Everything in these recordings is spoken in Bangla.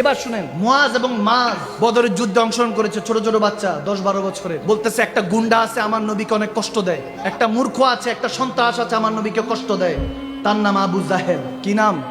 এবার শুনেন। মুয়াজ এবং মাজ। বদরের যুদ্ধে অংশগ্রহণ করেছে ছোট ছোট বাচ্চা দশ বারো বছরের। বলতেছে একটা গুন্ডা আছে আমার নবীকে অনেক কষ্ট দেয়। একটা মূর্খ আছে একটা সন্ত্রাস আছে আমার নবীকে কষ্ট দেয়। তার নাম আবু জাহেল। কি নাম?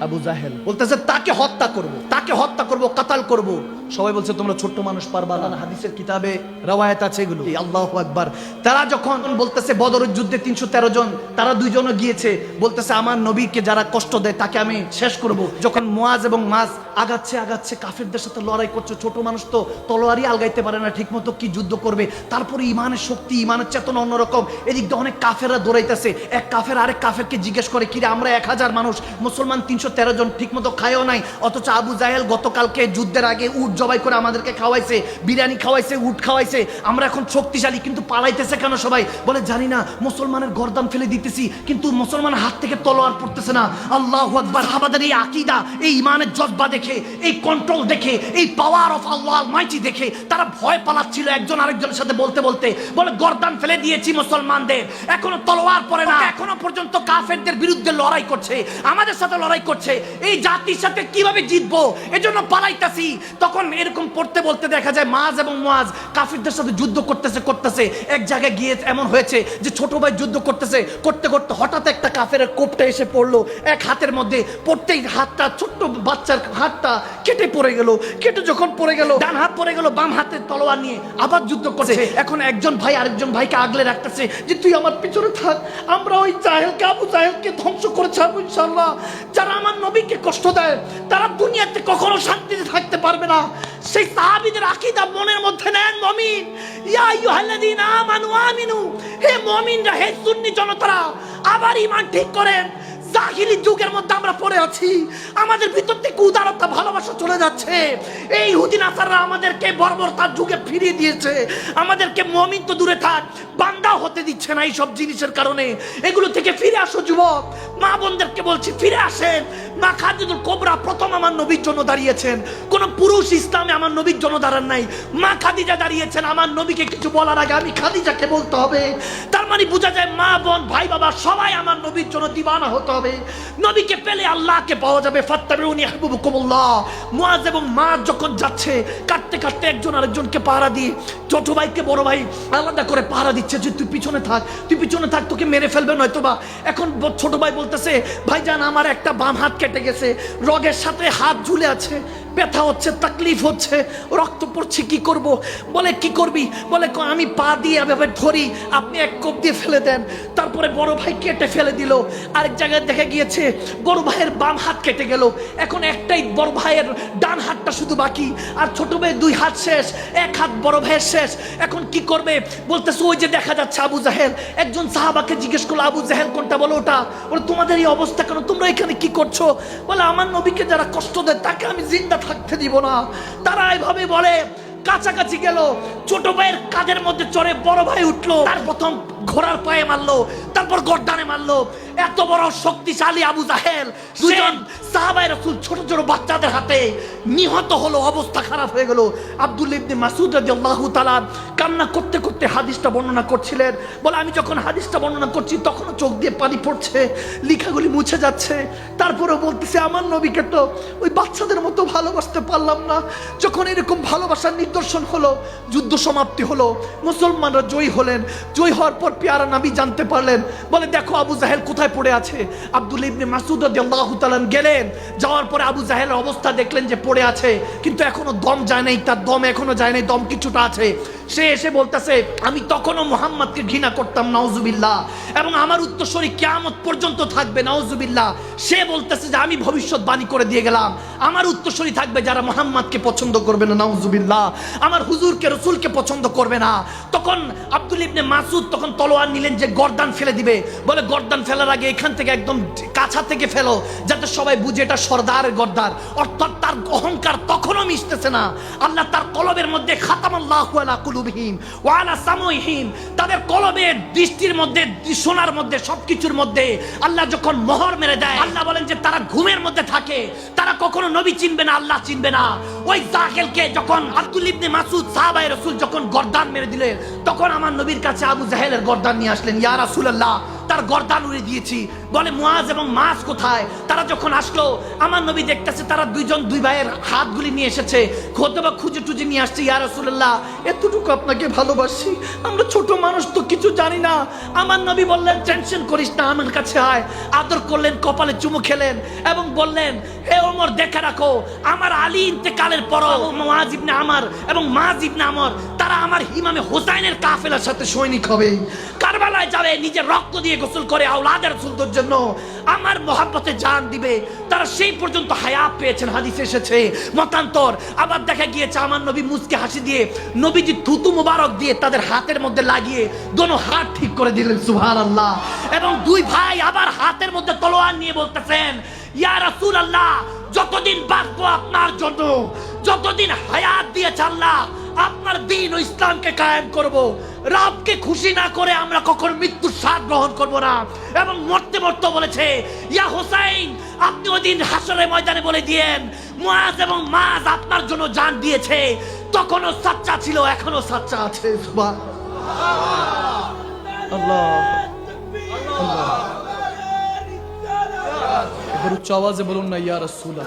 আবু জাহেল। বলতেছে তাকে হত্যা করব তাকে হত্যা করব কাতাল করব। সবাই বলছে, তোমরা ছোট্ট মানুষ পারবা না। হাদিসের কিতাবে রওয়ায়াত আছে এগুলো। আল্লাহ আকবার। তারা যখন বলতেছে, বদরের যুদ্ধে তিনশো তেরো জন, তারা দুইজনও গিয়েছে। বলতেছে, আমার নবীকে যারা কষ্ট দেয়, তাকে আমি শেষ করব। যখন মোয়াজ এবং মাস আগাচ্ছে আগাচ্ছে, কাফেরদের সাথে লড়াই করছে, ছোট মানুষ তো তলোয়ারই আলগাইতে পারে না, ঠিকমতো কি যুদ্ধ করবে? তারপরে ইমানের শক্তি, ইমানের চেতনা অন্যরকম। এদিক দিয়ে অনেক কাফেররা দৌড়াইতেছে। এক কাফের আরেক কাফেরকে জিজ্ঞেস করে, কিরে, আমরা এক হাজার মানুষ, মুসলমান তিনশো তেরো জন ঠিক মতো খায়ও নাই? অথচ আবু জাহেল গতকালকে যুদ্ধের আগে উট জবাই করে আমাদেরকে খাওয়াইছে, বিরিয়ানি খাওয়াইছে, উট খাওয়াইছে। আমরা এখন শক্তিশালী, কিন্তু পালাইতেছে কেন সবাই? বলে, জানি না, মুসলমানের গরদান ফেলে দিতেছি, কিন্তু মুসলমানের হাত থেকে তলোয়ার পড়তেছে না। আল্লাহ আকবার, আমাদের এই আকিদা, এই ইমানের জজ্বা দেখে, এই কন্ট্রোল দেখে, এই পাওয়ার অফ আল্লাহ মাইটি দেখে, তারা ভয় পালাচ্ছিল একজন আরেকজনের সাথে বলতে বলতে। বলে, গরদান ফেলে দিয়েছি মুসলমানদের, এখনও তলোয়ার পড়ে না। এখনও পর্যন্ত কাফেরদের বিরুদ্ধে লড়াই করছে, আমাদের সাথে লড়াই করছে। এই জাতির সাথে কীভাবে জিতবো? এজন্য পালাইতাছি। তখন এরকম পড়তে বলতে দেখা যায় মাজ এবং মাজ কাফিরদের সাথে যুদ্ধ করতেছে করতেছে। এক জায়গায় গিয়ে এমন হয়েছে যে ছোট ভাই যুদ্ধ করতেছে করতে করতে হঠাৎ একটা কাফের কোপটা এসে পড়ল। এক হাতের মধ্যে পড়তেই হাতটা ছোট্ট বাচ্চার হাতটা কেটে পড়ে গেল। কেটে যখন পড়ে গেল ডান হাত পড়ে গেল বাম হাতে তলোয়ার নিয়ে আবার যুদ্ধ করছে। এখন একজন ভাই আরেকজন ভাইকে আগলে রাখতেছে যে তুই আমার পিছনে থাক আমরা ওই জাহেলকে আবু জাহেলকে ধ্বংস করে ছাড়বো ইনশাল্লাহ যারা আমার নবীকে কষ্ট দেয় তারা দুনিয়াতে কখনো শান্তিতে থাকতে পারবে না। সেই সাহাবিদের আকিদা মনের মধ্যে নেন মমিন। ইয়া আইয়ুহাল্লাযীনা আমানু আমিনু। হে মুমিনরা, হে সুন্নি জনতারা, আবার ঈমান ঠিক করেন। জাহিলি যুগের মধ্যে আমরা পড়ে আছি। আমাদের ভিতর থেকে উদারতা, ভালোবাসা চলে যাচ্ছে। এই হুদিন আসাররা আমাদেরকে বর্বরতার যুগে ফিরিয়ে দিয়েছে। আমাদেরকে মমিন তো দূরে থাক বান্দা হতে দিচ্ছে না এই সব জিনিসের কারণে। এগুলো থেকে ফিরে আসো যুবক। মা বোনদেরকে বলছি, ফিরে আসেন। মা খাদিজুল কোবরা প্রথম আমার নবীর জন্য দাঁড়িয়েছেন। কোন পুরুষ ইসলামে আমার নবীর জন্য দাঁড়ান নাই। মা খাদিজা দাঁড়িয়েছেন, আমার নবীকে কিছু বলার আগে আমি খাদিজাকে বলতে হবে। তার মানে বোঝা যায় মা, বোন, ভাই, বাবা সবাই আমার নবীর জন্য দিবানা হতে হবে। নবীকে পেলে আল্লাহকে পাওয়া যাবে, ফাত্তাবিউনি আহবুবুকুমুল্লাহ। মুয়াজ এবং মা যখন যাচ্ছে। কাটতে কাটতে একজন আরেকজনকে পাহারা দিয়ে, ছোট ভাইকে বড় ভাই আলাদা করে পাহারা দিচ্ছে যে, তুই পিছনে থাক, তুই পিছনে থাক, তোকে মেরে ফেলবে নয়তো বা এখন ছোট ভাই বলতেছে, ভাইজান, আমার একটা বাম হাত কেটে গেছে, রগের সাথে হাত ঝুলে আছে। ব্যথা হচ্ছে, তাকলিফ হচ্ছে, রক্ত পড়ছে, কি করব? বলে, কি করবি? বলে আমি পা দিয়ে এভাবে ধরি, আপনি এক কোপ দিয়ে ফেলে দেন। তারপরে বড় ভাই কেটে ফেলে দিল। আরেক জায়গায় দেখা গিয়েছে, বড় ভাইয়ের বাম হাত কেটে গেল। এখন একটাই বড় ভাইয়ের ডান হাতটা শুধু বাকি, আর ছোট ভাইয়ের দুই হাত শেষ, এক হাত বড় ভাইয়ের শেষ। এখন কি করবে? বলতেছে, ওই যে দেখা যাচ্ছে আবু জাহেল। একজন সাহাবাকে জিজ্ঞেস করল, আবু জাহেল কোনটা? বলো, ওটা। বলে, তোমাদের এই অবস্থা কেন? তোমরা এখানে কি করছ? বলে, আমার নবীকে যারা কষ্ট দেয়, তাকে আমি জিন্দা থাকতে দিব না। তারা এভাবে বলে, কাছাকাছি গেল। ছোট ভাইয়ের কাঁধের মধ্যে চড়ে বড় ভাই উঠল। তার প্রথম ঘোড়ার পায়ে মারলো তারপর গর্দানে মারলো। এত বড় শক্তিশালী আবু জাহেল দুজন সাহাবাই রসুল ছোট ছোট বাচ্চাদের হাতে নিহত হলো অবস্থা খারাপ হয়ে গেল। আব্দুল ইবনে মাসুদ রাদিয়াল্লাহু তাআলা কান্না করতে করতে হাদিসটা বর্ণনা করছিলেন। বলে আমি যখন হাদিসটা বর্ণনা করছি তখনও চোখ দিয়ে পানি পড়ছে লেখাগুলি মুছে যাচ্ছে। তারপরেও বলতেছে আমার নবীকে তো ওই বাচ্চাদের মতো ভালোবাসতে পারলাম না। যখন এরকম ভালোবাসার নিদর্শন হলো যুদ্ধ সমাপ্তি হলো মুসলমানরা জয়ী হলেন। জয়ী হওয়ার পর পেয়ারা নাবি জানতে পারলেন। বলে, দেখো আবু জাহেল কোথায় পড়ে আছে? আব্দুল ইবনে মাসুদ তাআলা গেলেন। যাওয়ার পরে আবু জাহেলের অবস্থা দেখলেন যে পড়ে আছে, কিন্তু এখনও দম যায় নাই। তার দম এখনও যায় নাই, দম কিছুটা আছে। সে এসে বলতেছে, আমি তখনও মোহাম্মদকে ঘৃণা করতাম, নাউজুবিল্লাহ। এবং আমার উত্তরসূরি কিয়ামত পর্যন্ত থাকবে, নাউজুবিল্লাহ। সে বলতেছে যে, আমি ভবিষ্যৎবাণী করে দিয়ে গেলাম। আমার উত্তরসূরি থাকবে যারা মোহাম্মদকে পছন্দ করবে না, নাউজুবিল্লাহ। আমার হুজুরকে, রসুলকে পছন্দ করবে না। তখন আব্দুল ইবনে মাসুদ তখন তলোয়ার নিলেন যে, গর্দান ফেলে দিবে। বলে, গর্দান ফেলার আগে এখান থেকে একদম কাছা থেকে ফেলো, যাতে সবাই বুঝে এটা সর্দারের গর্দার। অর্থাৎ তার অহংকার তখনও মিশতেছে না। আল্লাহ তার কলবের মধ্যে খাতামাল্লাহু আলা কুলুবহিম ওয়া তাদের কলবের দৃষ্টির মধ্যে শোনার মধ্যে, সবকিছুর মধ্যে আল্লাহ যখন মোহর মেরে দেয়, আল্লাহ বলেন যে তারা ঘুমের মধ্যে থাকে। তারা কখনো নবী চিনবে না, আল্লাহ চিনবে না। ওই জাহেলকে যখন আব্দুল ইবনে মাসুদ সাহাবায়ে রাসূল যখন গর্দান মেরে দিলেন, তখন আমার নবীর কাছে আবু জাহেলের গর্দান নিয়ে আসলেন, ইয়া রাসূলুল্লাহ তার গর্দান উড়ে দিয়েছি। বলে মুয়াজ এবং মাস কোথায়? তারা যখন আসলো আমার নবী দেখতেছে তারা দুইজন দুই ভাইয়ের হাতগুলি নিয়ে এসেছে। খোদবা খুঁজে টুজে নিয়ে আসছে ইয়া রাসূলুল্লাহ এতটুকু আপনাকে ভালোবাসি? আমরা ছোট মানুষ তো কিছু জানি না। আমার নবী বললেন টেনশন করিস না আমার কাছে আয়। আদর করলেন কপালে চুমু খেলেন এবং বললেন হে ওমর দেখে রাখো আমার আলী ইন্তেকালের পর মাজ ইবনে আমার এবং মাজ ইবনে আমর তারা আমার ইমামে হোসাইনের কাফেলার সাথে সৈনিক হবে। কারবালায় যাবে নিজের রক্ত দিয়ে গোসল করে আওলাদের সুন্দর জন্য আমার মহাব্বতে জান দিবে। তারা সেই পর্যন্ত হায়াত পেয়েছেন, হাদিস এসেছে। মতান্তর, আবার দেখা গিয়েছে আমার নবী মুসকে হাসি দিয়ে, নবীজি থুতু মুবারক দিয়ে তাদের হাতের মধ্যে লাগিয়ে দোনো হাত ঠিক করে দিলেন সুহান আল্লাহ এবং দুই ভাই আবার হাতের মধ্যে তলোয়ার নিয়ে বলতেছেন, ইয়া রাসূল আল্লাহ যতদিন বাঁচবো আপনার জন্য, যতদিন হায়াত দিয়েছে আল্লাহ আপনার দিন ও ইসলামকে কায়েম করব। রাবকে খুশি না করে আমরা কখন মৃত্যুর স্বাদ গ্রহণ করব না। এবং মরতে মরতে বলেছে, ইয়া হোসাইন, আপনি ওই দিন হাসরের ময়দানে বলে দিয়েন মুয়াজ এবং মাজ আপনার জন্য জান দিয়েছে। তখনও সাচ্চা ছিল এখনও সাচ্চা আছে। উচ্চ আওয়াজে বলুন না, ইয়া রাসূলুল্লাহ।